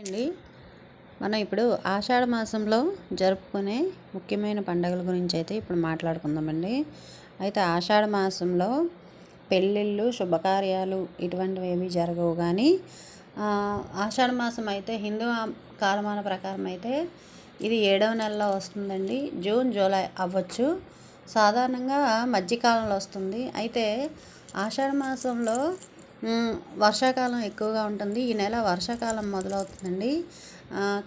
అండి. మనం ఇప్పుడు ఆషాఢ మాసంలో జరుపుకునే ముఖ్యమైన పండుగల గురించి అయితే ఇప్పుడు మాట్లాడుకుందామండి. అయితే ఆషాఢ మాసంలో పెళ్ళిళ్ళు శుభకార్యాలు ఇటువంటివి ఏమీ జరగవు కానీ ఆషాఢ మాసం అయితే హిందూ కాలమాన ప్రకారం అయితే ఇది ఏడవ నెలలో వస్తుందండి. జూన్ జూలై అవ్వచ్చు. సాధారణంగా మధ్యకాలంలో వస్తుంది. అయితే ఆషాఢ మాసంలో వర్షాకాలం ఎక్కువగా ఉంటుంది. ఈ నెల వర్షాకాలం మొదలవుతుందండి.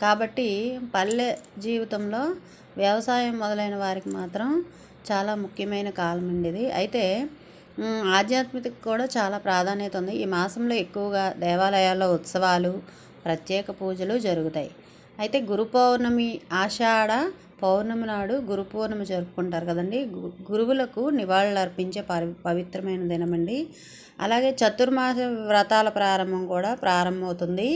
కాబట్టి పల్లె జీవితంలో వ్యవసాయం మొదలైన వారికి మాత్రం చాలా ముఖ్యమైన కాలం అండి ఇది. అయితే ఆధ్యాత్మికతకు కూడా చాలా ప్రాధాన్యత ఉంది. ఈ మాసంలో ఎక్కువగా దేవాలయాల్లో ఉత్సవాలు ప్రత్యేక పూజలు జరుగుతాయి. అయితే గురు పౌర్ణమి ఆషాఢ పౌర్ణమి నాడు గురు పౌర్ణమి జరుపుకుంటారు కదండి. గురువులకు నివాళులు అర్పించే పవి పవిత్రమైన దినమండి. అలాగే చతుర్మాస వ్రతాల ప్రారంభం కూడా ప్రారంభమవుతుంది.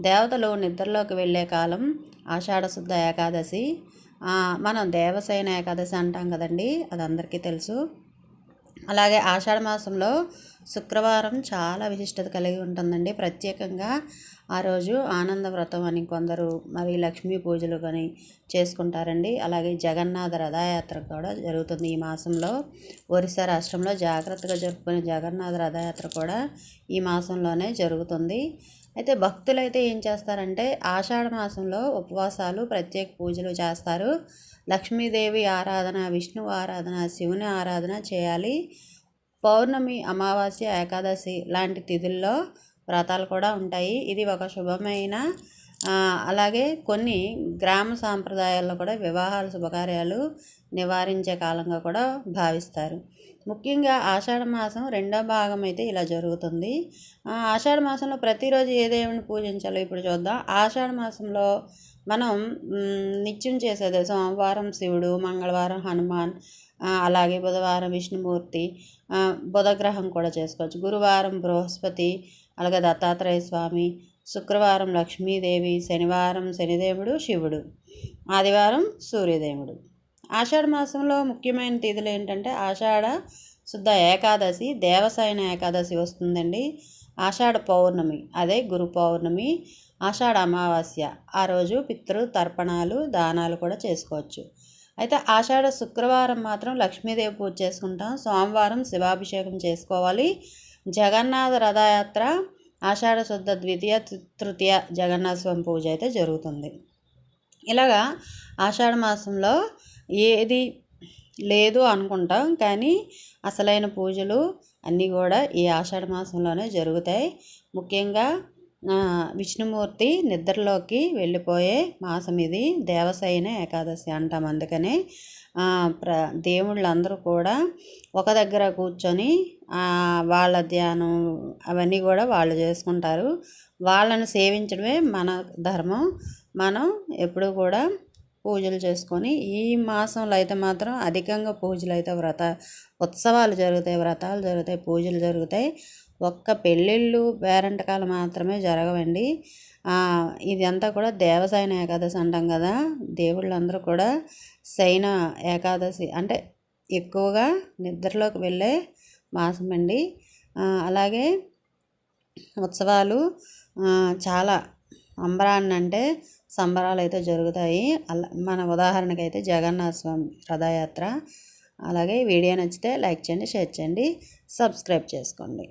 దేవతలు నిద్రలోకి వెళ్ళే కాలం ఆషాఢశుద్ధ ఏకాదశి. మనం దేవసేన ఏకాదశి అంటాం కదండి. అది అందరికీ తెలుసు. అలాగే ఆషాఢ మాసంలో శుక్రవారం చాలా విశిష్టత కలిగి ఉంటుందండి. ప్రత్యేకంగా ఆ రోజు ఆనంద వ్రతం అని కొందరు మరి లక్ష్మీ పూజలు కానీ చేసుకుంటారండి. అలాగే జగన్నాథ రథయాత్ర కూడా జరుగుతుంది ఈ మాసంలో. ఒరిస్సా రాష్ట్రంలో జాగ్రత్తగా జరుపుకునే జగన్నాథ రథయాత్ర కూడా ఈ మాసంలోనే జరుగుతుంది. అయితే భక్తులు అయితే ఏం చేస్తారంటే ఆషాఢ మాసంలో ఉపవాసాలు ప్రత్యేక పూజలు చేస్తారు. లక్ష్మీదేవి ఆరాధన విష్ణు ఆరాధన శివుని ఆరాధన చేయాలి. పౌర్ణమి అమావాస్య ఏకాదశి లాంటి తిథుల్లో వ్రతాలు కూడా ఉంటాయి. ఇది ఒక శుభమైన అలాగే కొన్ని గ్రామ సాంప్రదాయాల్లో కూడా వివాహాల శుభకార్యాలు నివారించే కాలంగా కూడా భావిస్తారు. ముఖ్యంగా ఆషాఢ మాసం రెండో భాగం అయితే ఇలా జరుగుతుంది. ఆషాఢ మాసంలో ప్రతిరోజు ఏ దేవుని పూజించాలో ఇప్పుడు చూద్దాం. ఆషాఢ మాసంలో మనం నిత్యం చేసేది సోమవారం శివుడు మంగళవారం హనుమాన్ అలాగే బుధవారం విష్ణుమూర్తి బుధగ్రహం కూడా చేసుకోవచ్చు. గురువారం బృహస్పతి అలాగే దత్తాత్రేయ స్వామి శుక్రవారం లక్ష్మీదేవి శనివారం శనిదేవుడు శివుడు. ఆదివారం సూర్యదేవుడు. ఆషాఢ మాసంలో ముఖ్యమైన తిథులు ఏంటంటే ఆషాఢ శుద్ధ ఏకాదశి దేవసాయన ఏకాదశి వస్తుందండి. ఆషాఢ పౌర్ణమి అదే గురు పౌర్ణమి ఆషాఢ అమావాస్య. ఆ రోజు పితృ తర్పణాలు దానాలు కూడా చేసుకోవచ్చు. అయితే ఆషాఢ శుక్రవారం మాత్రం లక్ష్మీదేవి పూజ చేసుకుంటాం. సోమవారం శివాభిషేకం చేసుకోవాలి. జగన్నాథ రథయాత్ర ఆషాఢ శుద్ధ ద్వితీయ తృతీయ జగన్నాథ స్వామి పూజ అయితే జరుగుతుంది. ఇలాగా ఆషాఢ మాసంలో ఏది లేదు అనుకుంటాం కానీ అసలైన పూజలు అన్నీ కూడా ఈ ఆషాఢ మాసంలోనే జరుగుతాయి. ముఖ్యంగా విష్ణుమూర్తి నిద్రలోకి వెళ్ళిపోయే మాసం ఇది. దేవసైన ఏకాదశి అంటాం అందుకనే. ప్ర దేవుళ్ళందరూ కూడా ఒక దగ్గర కూర్చొని వాళ్ళ ధ్యానం అవన్నీ కూడా వాళ్ళు చేసుకుంటారు. వాళ్ళని సేవించడమే మన ధర్మం. మనం ఎప్పుడూ కూడా పూజలు చేసుకొని ఈ మాసంలో అయితే మాత్రం అధికంగా పూజలు అయితే వ్రత ఉత్సవాలు జరుగుతాయి వ్రతాలు జరుగుతాయి పూజలు జరుగుతాయి. ఒక్క పెళ్ళిళ్ళు పేరంటకాలు మాత్రమే జరగవండి. ఇదంతా కూడా దేవసైన ఏకాదశి అంటాం కదా. దేవుళ్ళందరూ కూడా శయన ఏకాదశి అంటే ఎక్కువగా నిద్రలోకి వెళ్ళే మాసం అండి. అలాగే ఉత్సవాలు చాలా అంబరాన్ని అంటే సంబరాలు అయితే జరుగుతాయి. అలా మన ఉదాహరణకి అయితే జగన్నాథ స్వామి రథయాత్ర. అలాగే వీడియో నచ్చితే లైక్ చేయండి షేర్ చేయండి సబ్స్క్రైబ్ చేసుకోండి.